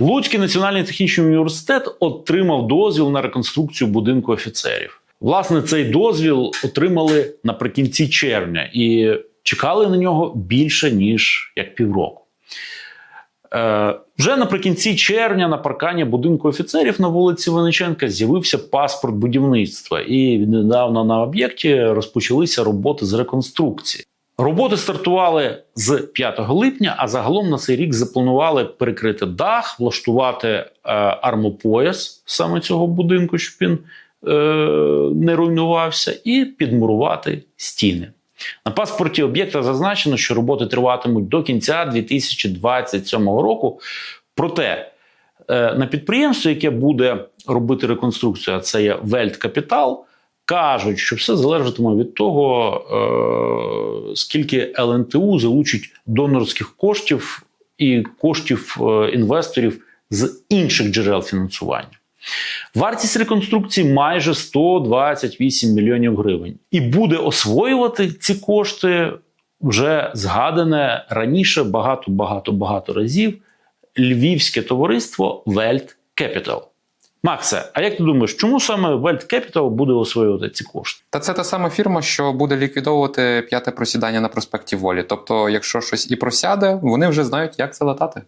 Луцький національний технічний університет отримав дозвіл на реконструкцію будинку офіцерів. Власне, цей дозвіл отримали наприкінці червня і чекали на нього більше ніж як півроку. Е, вже наприкінці червня на паркані будинку офіцерів на вулиці Винниченка з'явився паспорт будівництва, і недавно на об'єкті розпочалися роботи з реконструкції. Роботи стартували з 5 липня, а загалом на цей рік запланували перекрити дах, влаштувати е, армопояс саме цього будинку, щоб він е, не руйнувався, і підмурувати стіни. На паспорті об'єкта зазначено, що роботи триватимуть до кінця 2027 року. Проте е, на підприємство, яке буде робити реконструкцію, а це є Вельт Капітал, кажуть, що все залежатиме від того, е, скільки ЛНТУ залучить донорських коштів і коштів е, інвесторів з інших джерел фінансування. Вартість реконструкції майже 128 мільйонів гривень. І буде освоювати ці кошти вже згадане раніше багато багато багато разів львівське товариство Welt Capital. Максе, а як ти думаєш, чому саме Welt Capital буде освоювати ці кошти? Та це та сама фірма, що буде ліквідовувати п'яте просідання на проспекті Волі. Тобто, якщо щось і просяде, вони вже знають, як це латати.